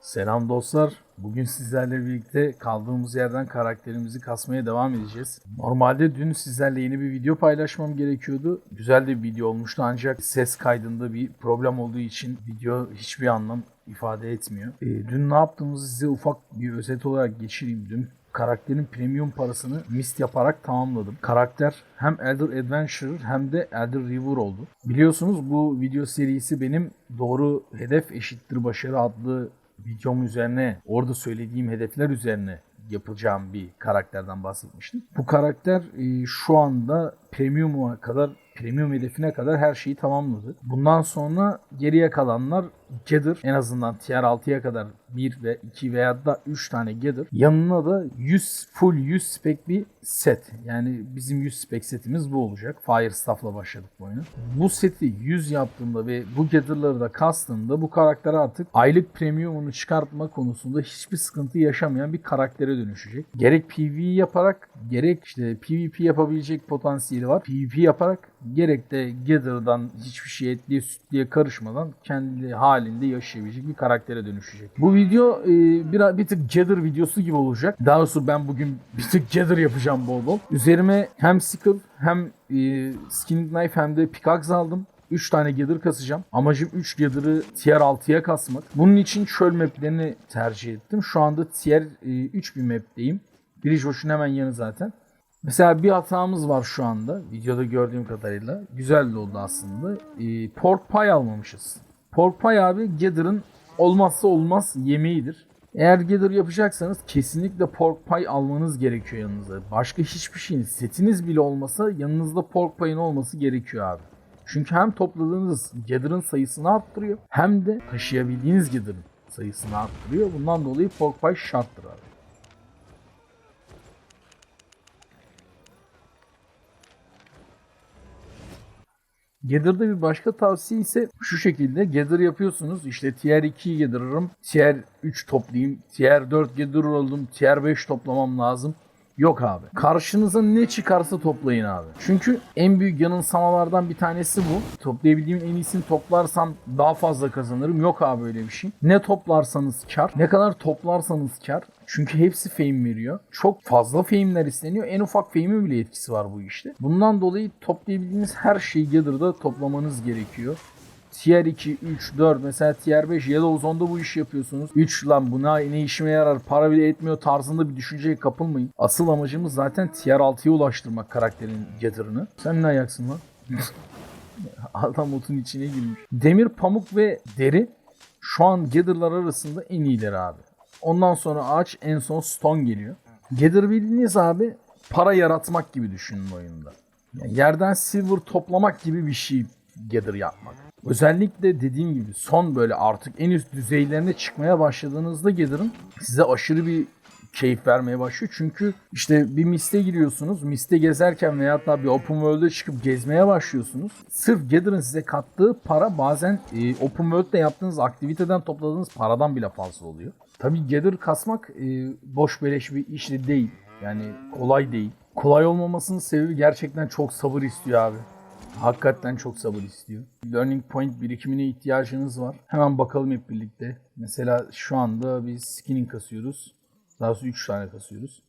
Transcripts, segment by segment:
Selam dostlar. Bugün sizlerle birlikte kaldığımız yerden karakterimizi kasmaya devam edeceğiz. Normalde dün sizlerle yeni bir video paylaşmam gerekiyordu. Güzel de bir video olmuştu ancak ses kaydında bir problem olduğu için video hiçbir anlam ifade etmiyor. Ee, dün ne yaptığımızı size ufak bir özet olarak geçireyim. Dün karakterin premium parasını mist yaparak tamamladım. Karakter hem Elder Adventurer hem de Elder River oldu. Biliyorsunuz bu video serisi benim doğru hedef eşittir başarı adlı videom üzerine, orada söylediğim hedefler üzerine yapacağım bir karakterden bahsetmiştim. Bu karakter e, şu anda premium'a kadar premium hedefine kadar her şeyi tamamladı. Bundan sonra geriye kalanlar Gather en azından tier 6'ya kadar 1 ve 2 veya da 3 tane Gather. Yanına da 100 full 100 spec bir set. Yani bizim 100 spec setimiz bu olacak. Fire Staff'la başladık bu oyuna. Bu seti 100 yaptığımda ve bu Gather'ları da kastığımda bu karakter artık aylık premiumunu çıkartma konusunda hiçbir sıkıntı yaşamayan bir karaktere dönüşecek. Gerek PvE yaparak gerek işte PvP yapabilecek potansiyeli var. PvP yaparak gerek de Gather'dan hiçbir şey etliye sütliye karışmadan kendi halinde yaşayabilecek bir karaktere dönüşecek. Bu video e, bir, bir tık Gather videosu gibi olacak. Daha doğrusu ben bugün bir tık Gather yapacağım bol bol. Üzerime hem Sickle hem e, Skinning Knife hem de Pickaxe aldım. 3 tane gather kasacağım. Amacım 3 gather'ı tier 6'ya kasmak. Bunun için çöl maplerini tercih ettim. Şu anda tier e, 3 bir map'teyim. Bridgewater'ın hemen yanı zaten. Mesela bir hatamız var şu anda. Videoda gördüğüm kadarıyla. Güzel de oldu aslında. E, pork pie almamışız. Pork pie abi gather'ın olmazsa olmaz yemeğidir. Eğer gather yapacaksanız kesinlikle pork pie almanız gerekiyor yanınıza. Başka hiçbir şeyin setiniz bile olmasa yanınızda pork pie'in olması gerekiyor abi. Çünkü hem topladığınız gather'ın sayısını arttırıyor hem de taşıyabildiğiniz gather'ın sayısını arttırıyor. Bundan dolayı pork pie şarttır abi. Gather'da bir başka tavsiye ise şu şekilde Gather yapıyorsunuz. İşte tier 2'yi Gather'ım, tier 3 toplayayım, tier 4 Gather oldum, tier 5 toplamam lazım. Yok abi. Karşınıza ne çıkarsa toplayın abi. Çünkü en büyük yanılsamalardan bir tanesi bu. Toplayabildiğim en iyisini toplarsam daha fazla kazanırım. Yok abi öyle bir şey. Ne toplarsanız kar. Ne kadar toplarsanız kar. Çünkü hepsi fame veriyor. Çok fazla fame'ler isteniyor. En ufak fame'in bile etkisi var bu işte. Bundan dolayı toplayabildiğiniz her şeyi Gather'da toplamanız gerekiyor. Tier 2, 3, 4 mesela Tier 5 Yellow Zone'da bu işi yapıyorsunuz. 3 lan buna ne işime yarar para bile etmiyor tarzında bir düşünceye kapılmayın. Asıl amacımız zaten Tier 6'ya ulaştırmak karakterin Gather'ını. Sen ne ayaksın lan? Adam otun içine girmiş. Demir, pamuk ve deri şu an Gather'lar arasında en iyileri abi. Ondan sonra ağaç en son stone geliyor. Gather bildiğiniz abi para yaratmak gibi düşünün oyunda. Yani yerden silver toplamak gibi bir şey gather yapmak. Özellikle dediğim gibi son böyle artık en üst düzeylerine çıkmaya başladığınızda Gather'ın size aşırı bir keyif vermeye başlıyor. Çünkü işte bir miste giriyorsunuz. Miste gezerken veya hatta bir open world'e çıkıp gezmeye başlıyorsunuz. Sırf Gather'ın size kattığı para bazen e, open world'de yaptığınız aktiviteden topladığınız paradan bile fazla oluyor. Tabii Gather kasmak e, boş beleş bir iş de değil. Yani kolay değil. Kolay olmamasının sebebi gerçekten çok sabır istiyor abi. Hakikaten çok sabır istiyor. Learning point birikimine ihtiyacınız var. Hemen bakalım hep birlikte. Mesela şu anda biz skinning kasıyoruz. Daha doğrusu 3 tane kasıyoruz.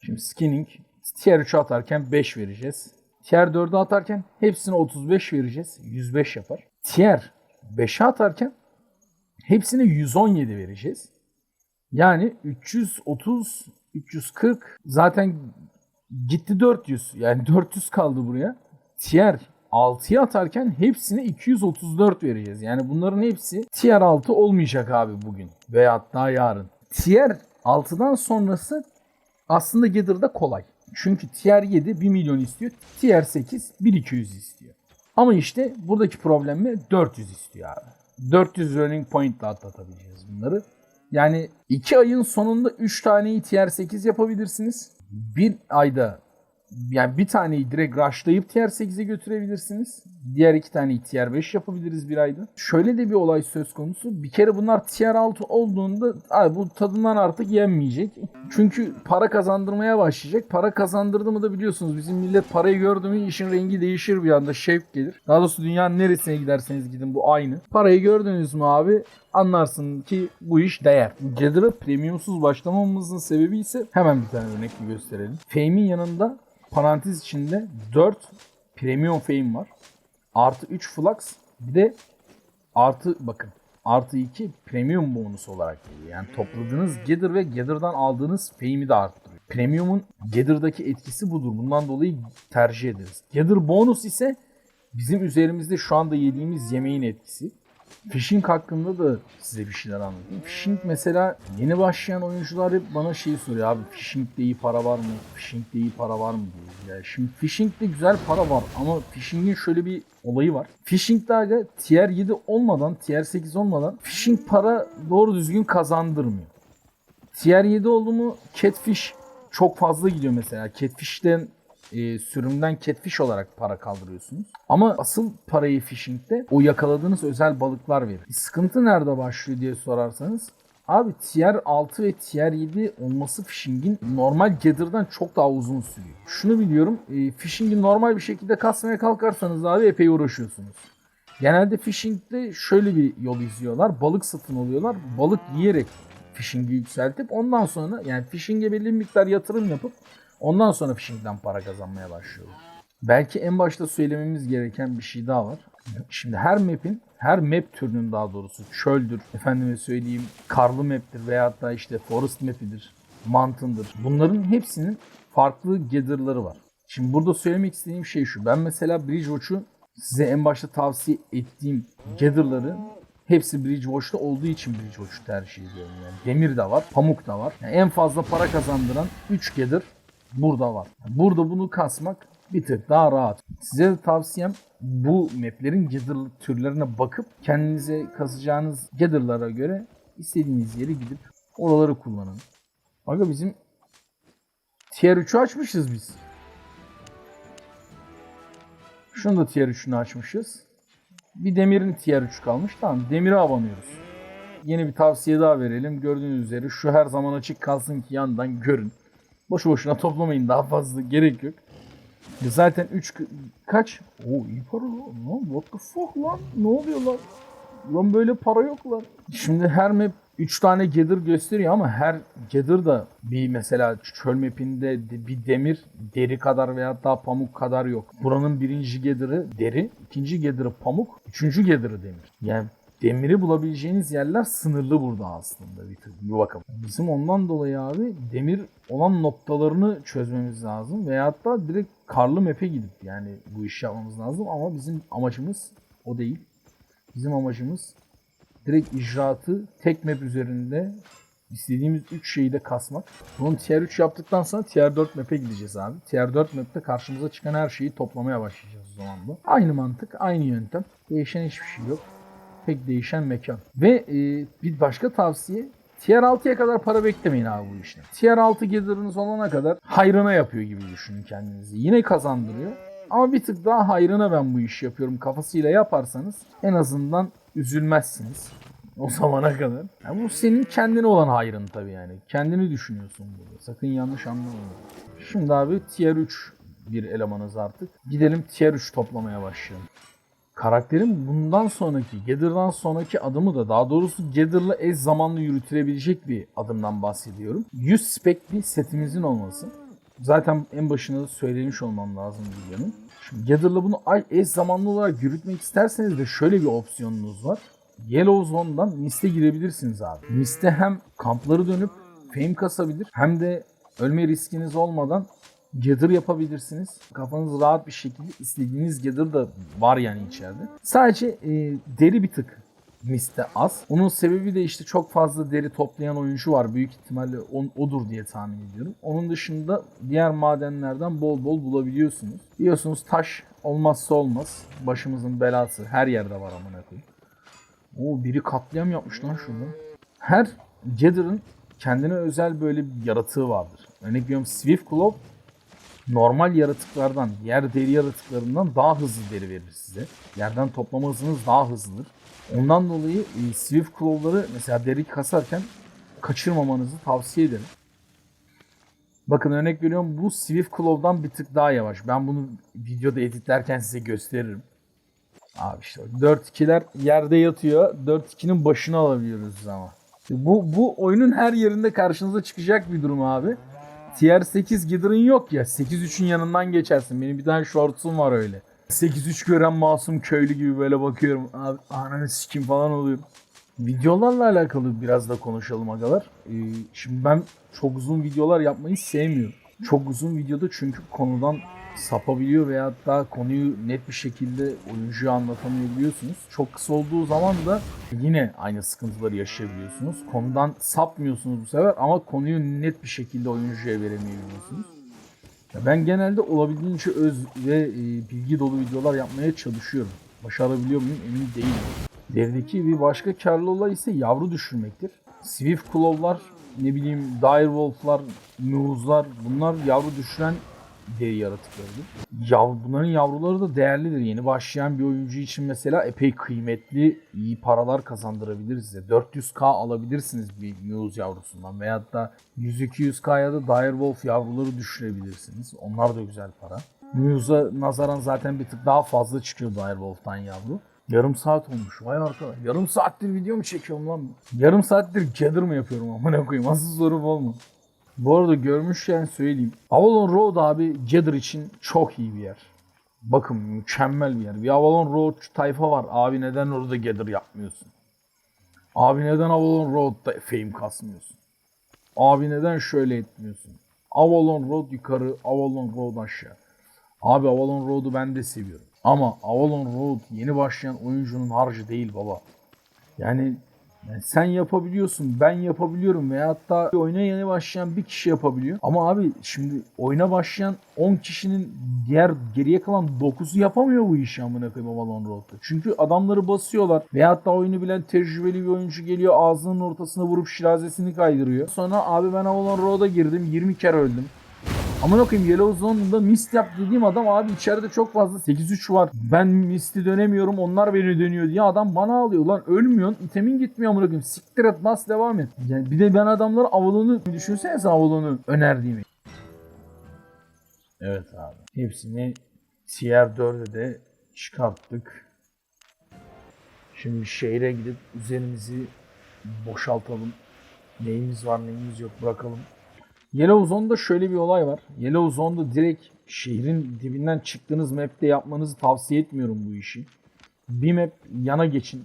Şimdi skinning tier 3'e atarken 5 vereceğiz. Tier 4'e atarken hepsine 35 vereceğiz. 105 yapar. Tier 5'e atarken hepsine 117 vereceğiz. Yani 330, 340 zaten gitti 400. Yani 400 kaldı buraya. Tier 6'ya atarken hepsine 234 vereceğiz. Yani bunların hepsi tier 6 olmayacak abi bugün veya hatta yarın. Tier 6'dan sonrası aslında Gather'da kolay. Çünkü tier 7 1 milyon istiyor. Tier 8 1200 istiyor. Ama işte buradaki problem mi? 400 istiyor abi. 400 learning point ile atlatabileceğiz bunları. Yani 2 ayın sonunda 3 taneyi tier 8 yapabilirsiniz. Bir ayda yani bir taneyi direkt rushlayıp tier 8'e götürebilirsiniz. Diğer iki taneyi tier 5 yapabiliriz bir ayda. Şöyle de bir olay söz konusu. Bir kere bunlar tier 6 olduğunda abi bu tadından artık yenmeyecek. Çünkü para kazandırmaya başlayacak. Para kazandırdı mı da biliyorsunuz bizim millet parayı gördü mü işin rengi değişir bir anda şevk gelir. Daha doğrusu dünyanın neresine giderseniz gidin bu aynı. Parayı gördünüz mü abi anlarsın ki bu iş değer. Gather'a premiumsuz başlamamızın sebebi ise hemen bir tane örnekle gösterelim. Fame'in yanında parantez içinde 4 premium fame var. Artı 3 flux bir de artı bakın artı 2 premium bonus olarak geliyor. Yani topladığınız Gather ve Gather'dan aldığınız fame'i de arttırıyor. Premium'un Gather'daki etkisi budur. Bundan dolayı tercih ederiz. Gather bonus ise bizim üzerimizde şu anda yediğimiz yemeğin etkisi. Phishing hakkında da size bir şeyler anlatayım. Phishing mesela yeni başlayan oyuncular hep bana şey soruyor abi phishing'de iyi para var mı? Phishing'de iyi para var mı diye. Ya şimdi phishing'de güzel para var ama phishing'in şöyle bir olayı var. Phishing'de aga tier 7 olmadan, tier 8 olmadan phishing para doğru düzgün kazandırmıyor. Tier 7 oldu mu catfish çok fazla gidiyor mesela. Catfish'ten e, sürümden catfish olarak para kaldırıyorsunuz. Ama asıl parayı phishing'de o yakaladığınız özel balıklar verir. Sıkıntı nerede başlıyor diye sorarsanız Abi tier 6 ve tier 7 olması phishing'in normal gather'dan çok daha uzun sürüyor. Şunu biliyorum, e, phishing'i normal bir şekilde kasmaya kalkarsanız abi epey uğraşıyorsunuz. Genelde phishing'de şöyle bir yol izliyorlar. Balık satın alıyorlar. Balık yiyerek phishing'i yükseltip ondan sonra yani phishing'e belli bir miktar yatırım yapıp ondan sonra phishing'den para kazanmaya başlıyorlar. Belki en başta söylememiz gereken bir şey daha var. Şimdi her map'in, her map türünün daha doğrusu çöldür, efendime söyleyeyim karlı map'tir veyahut da işte forest map'idir, mountain'dır. Bunların hepsinin farklı gather'ları var. Şimdi burada söylemek istediğim şey şu. Ben mesela Bridgewatch'u size en başta tavsiye ettiğim gather'ları hepsi Bridgewatch'ta olduğu için Bridgewatch'u tercih ediyorum. Yani demir de var, pamuk da var. Yani en fazla para kazandıran 3 gather burada var. Burada bunu kasmak bir tık daha rahat. Size de tavsiyem bu maplerin gather türlerine bakıp kendinize kazacağınız gather'lara göre istediğiniz yere gidip oraları kullanın. Aga bizim tier 3'ü açmışız biz. Şunu da tier 3'ünü açmışız. Bir demirin tier 3 kalmış. Tamam demire abanıyoruz. Yeni bir tavsiye daha verelim. Gördüğünüz üzere şu her zaman açık kalsın ki yandan görün. Boşu boşuna toplamayın daha fazla gerek yok. Zaten 3 kaç? Oo iyi para lan. Lan what the fuck lan? Ne oluyor lan? Lan böyle para yok lan. Şimdi her map 3 tane gather gösteriyor ama her gather da bir mesela çöl mapinde de- bir demir deri kadar veya daha pamuk kadar yok. Buranın birinci gather'ı deri, ikinci gather'ı pamuk, üçüncü gather'ı demir. Yani demiri bulabileceğiniz yerler sınırlı burada aslında bir, tık- bir bakın. Bizim ondan dolayı abi demir olan noktalarını çözmemiz lazım veyahut da direkt karlı map'e gidip yani bu işi yapmamız lazım ama bizim amacımız o değil. Bizim amacımız direkt icraatı tek map üzerinde istediğimiz 3 şeyi de kasmak. Bunun tier 3 yaptıktan sonra tier 4 map'e gideceğiz abi. Tier 4 map'te karşımıza çıkan her şeyi toplamaya başlayacağız o zaman da. Aynı mantık, aynı yöntem. Değişen hiçbir şey yok. Tek değişen mekan. Ve e, bir başka tavsiye Tier 6'ya kadar para beklemeyin abi bu işte. Tier 6 gather'ınız olana kadar hayrına yapıyor gibi düşünün kendinizi. Yine kazandırıyor. Ama bir tık daha hayrına ben bu işi yapıyorum kafasıyla yaparsanız en azından üzülmezsiniz. O zamana kadar. Yani bu senin kendine olan hayrın tabii yani. Kendini düşünüyorsun burada. Sakın yanlış anlamayın. Şimdi abi tier 3 bir elemanız artık. Gidelim tier 3 toplamaya başlayalım. Karakterin bundan sonraki, Gather'dan sonraki adımı da daha doğrusu Gather'la eş zamanlı yürütülebilecek bir adımdan bahsediyorum. 100 spec bir setimizin olması. Zaten en başında da söylemiş olmam lazım videonun. Şimdi Gather'la bunu eş zamanlı olarak yürütmek isterseniz de şöyle bir opsiyonunuz var. Yellow Zone'dan Mist'e girebilirsiniz abi. Mist'e hem kampları dönüp fame kasabilir hem de ölme riskiniz olmadan gather yapabilirsiniz. Kafanız rahat bir şekilde istediğiniz gather da var yani içeride. Sadece e, deri bir tık Mist'te az. Onun sebebi de işte çok fazla deri toplayan oyuncu var. Büyük ihtimalle on, odur diye tahmin ediyorum. Onun dışında diğer madenlerden bol bol bulabiliyorsunuz. Biliyorsunuz taş olmazsa olmaz. Başımızın belası. Her yerde var amına koyayım. Oo biri katliam yapmış lan şurada. Her Gather'ın kendine özel böyle bir yaratığı vardır. Örnek veriyorum Swift Claw normal yaratıklardan, yer deri yaratıklarından daha hızlı deri verir size. Yerden toplama hızınız daha hızlıdır. Ondan dolayı e, Swift Claw'ları mesela deri kasarken kaçırmamanızı tavsiye ederim. Bakın örnek veriyorum bu Swift Claw'dan bir tık daha yavaş. Ben bunu videoda editlerken size gösteririm. Abi işte 4-2'ler yerde yatıyor. 4-2'nin başını alabiliyoruz ama. Bu, bu oyunun her yerinde karşınıza çıkacak bir durum abi. Tier 8 Gidder'ın yok ya. 8-3'ün yanından geçersin. Benim bir tane shorts'um var öyle. 8-3 gören masum köylü gibi böyle bakıyorum. Abi ananı sikim falan oluyorum. Videolarla alakalı biraz da konuşalım agalar. Ee, şimdi ben çok uzun videolar yapmayı sevmiyorum. Çok uzun videoda çünkü konudan sapabiliyor veya hatta konuyu net bir şekilde oyuncuya anlatamayabiliyorsunuz. Çok kısa olduğu zaman da yine aynı sıkıntıları yaşayabiliyorsunuz. Konudan sapmıyorsunuz bu sefer ama konuyu net bir şekilde oyuncuya veremeyebiliyorsunuz. Ben genelde olabildiğince öz ve e, bilgi dolu videolar yapmaya çalışıyorum. Başarabiliyor muyum emin değilim. Derideki bir başka karlı olay ise yavru düşürmektir. Swift Claw'lar, ne bileyim Direwolf'lar, Muse'lar bunlar yavru düşüren deri yaratıklarıdır. Yav, bunların yavruları da değerlidir. Yeni başlayan bir oyuncu için mesela epey kıymetli, iyi paralar kazandırabilir size. 400k alabilirsiniz bir Muse yavrusundan veyahut da 100-200k'ya da Direwolf yavruları düşürebilirsiniz. Onlar da güzel para. Muse'a nazaran zaten bir tık daha fazla çıkıyor Direwolf'tan yavru. Yarım saat olmuş. Vay arkadaş. Yarım saattir video mu çekiyorum lan? Yarım saattir gather mı yapıyorum amına koyayım? Asıl soru bu olma. Bu arada görmüşken söyleyeyim. Avalon Road abi Gather için çok iyi bir yer. Bakın mükemmel bir yer. Bir Avalon Road tayfa var. Abi neden orada Gather yapmıyorsun? Abi neden Avalon Road'da fame kasmıyorsun? Abi neden şöyle etmiyorsun? Avalon Road yukarı, Avalon Road aşağı. Abi Avalon Road'u ben de seviyorum. Ama Avalon Road yeni başlayan oyuncunun harcı değil baba. Yani, yani sen yapabiliyorsun, ben yapabiliyorum veya hatta oyuna yeni başlayan bir kişi yapabiliyor. Ama abi şimdi oyuna başlayan 10 kişinin diğer geriye kalan 9'u yapamıyor bu işi amına koyayım Avalon Road'da. Çünkü adamları basıyorlar veya hatta oyunu bilen tecrübeli bir oyuncu geliyor ağzının ortasına vurup şirazesini kaydırıyor. Sonra abi ben Avalon Road'a girdim 20 kere öldüm. Aman okuyayım Yellow Zone'da mist yap dediğim adam abi içeride çok fazla 8-3 var. Ben misti dönemiyorum onlar beni dönüyor diye adam bana alıyor. Lan ölmüyorsun itemin gitmiyor amına koyayım. Siktir et bas devam et. Yani bir de ben adamlara Avalon'u düşünsene sen Avalon'u önerdiğimi. Evet abi. Hepsini tier 4'e de çıkarttık. Şimdi şehre gidip üzerimizi boşaltalım. Neyimiz var neyimiz yok bırakalım. Yellow Zone'da şöyle bir olay var. Yellow Zone'da direkt şehrin dibinden çıktığınız map'te yapmanızı tavsiye etmiyorum bu işi. Bir map yana geçin.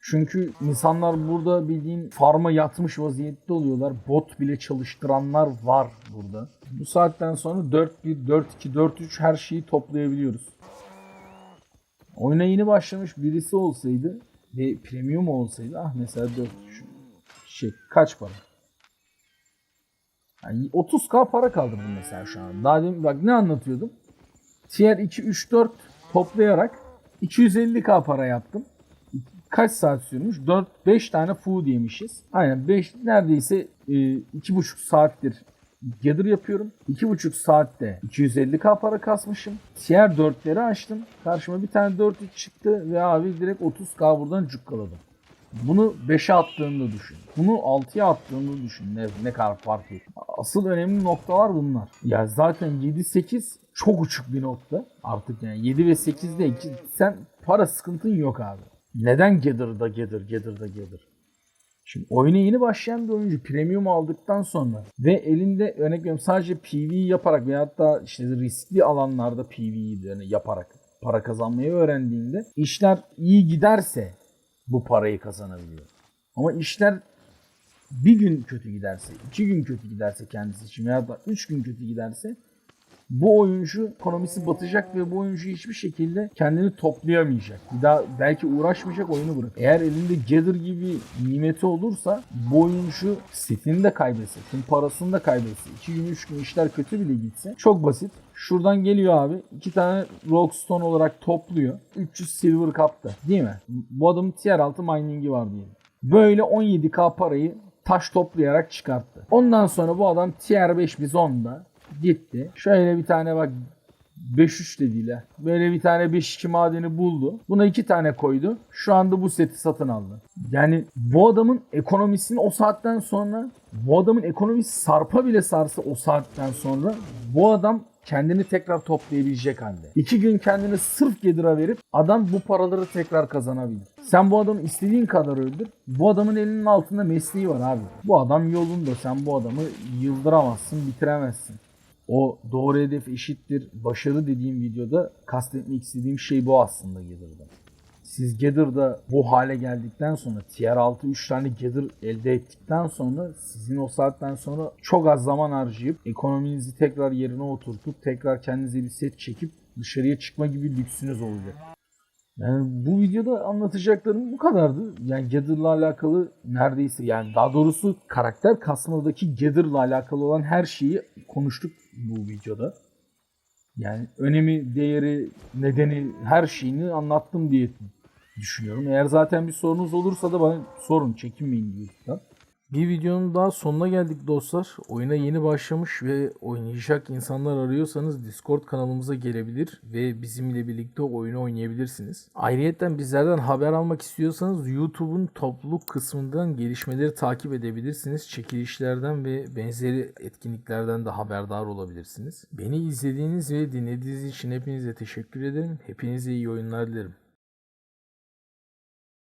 Çünkü insanlar burada bildiğin farma yatmış vaziyette oluyorlar. Bot bile çalıştıranlar var burada. Bu saatten sonra 4-1, 4-2, 4-3 her şeyi toplayabiliyoruz. Oyuna yeni başlamış birisi olsaydı ve premium olsaydı ah mesela 4 şey kaç para? Yani 30k para kaldırdım mesela şu an. Daha demin bak ne anlatıyordum? Tier 2, 3, 4 toplayarak 250k para yaptım. Kaç saat sürmüş? 4-5 tane food yemişiz. Aynen 5 neredeyse e, 2,5 saattir gather yapıyorum. 2,5 saatte 250k para kasmışım. Tier 4'leri açtım. Karşıma bir tane 4 çıktı ve abi direkt 30k buradan cukkaladım. Bunu 5'e attığında düşün. Bunu 6'ya attığında düşün. Ne, ne kadar fark ediyor. Asıl önemli noktalar bunlar. Ya zaten 7-8 çok uçuk bir nokta. Artık yani 7 ve 8'de iki, sen para sıkıntın yok abi. Neden Gather'da Gather, Gather'da Gather? Şimdi oyuna yeni başlayan bir oyuncu premium aldıktan sonra ve elinde örnek veriyorum sadece PvE yaparak veya hatta işte riskli alanlarda PvE yani yaparak para kazanmayı öğrendiğinde işler iyi giderse bu parayı kazanabiliyor. Ama işler bir gün kötü giderse, iki gün kötü giderse kendisi için veya da üç gün kötü giderse bu oyuncu ekonomisi batacak ve bu oyuncu hiçbir şekilde kendini toplayamayacak. Bir daha belki uğraşmayacak oyunu bırak. Eğer elinde Gather gibi nimeti olursa bu oyuncu setini de kaybetse, tüm parasını da kaybetse, 2 gün 3 gün işler kötü bile gitse çok basit. Şuradan geliyor abi. iki tane Rockstone olarak topluyor. 300 Silver Cup'ta değil mi? Bu adamın tier 6 mining'i var diyelim. Böyle 17k parayı taş toplayarak çıkarttı. Ondan sonra bu adam tier 5 bizonda Gitti. Şöyle bir tane bak 5-3 dediler. Böyle bir tane 5-2 madeni buldu. Buna 2 tane koydu. Şu anda bu seti satın aldı. Yani bu adamın ekonomisini o saatten sonra bu adamın ekonomisi sarpa bile sarsa o saatten sonra bu adam kendini tekrar toplayabilecek halde. İki gün kendini sırf Gedir'a verip adam bu paraları tekrar kazanabilir. Sen bu adamı istediğin kadar öldür. Bu adamın elinin altında mesleği var abi. Bu adam yolunda. Sen bu adamı yıldıramazsın, bitiremezsin. O doğru hedef eşittir başarı dediğim videoda kastetmek istediğim şey bu aslında Gather'da. Siz Gather'da bu hale geldikten sonra tier 6 3 tane Gather elde ettikten sonra sizin o saatten sonra çok az zaman harcayıp ekonominizi tekrar yerine oturtup tekrar kendinize bir set çekip dışarıya çıkma gibi lüksünüz olacak. Yani bu videoda anlatacaklarım bu kadardı. Yani Gather'la alakalı neredeyse yani daha doğrusu karakter kasmadaki Gather'la alakalı olan her şeyi konuştuk bu videoda. Yani önemi, değeri, nedeni her şeyini anlattım diye düşünüyorum. Eğer zaten bir sorunuz olursa da bana sorun. Çekinmeyin YouTube'dan. Bir videonun daha sonuna geldik dostlar. Oyuna yeni başlamış ve oynayacak insanlar arıyorsanız Discord kanalımıza gelebilir ve bizimle birlikte oyunu oynayabilirsiniz. Ayrıca bizlerden haber almak istiyorsanız YouTube'un topluluk kısmından gelişmeleri takip edebilirsiniz. Çekilişlerden ve benzeri etkinliklerden de haberdar olabilirsiniz. Beni izlediğiniz ve dinlediğiniz için hepinize teşekkür ederim. Hepinize iyi oyunlar dilerim.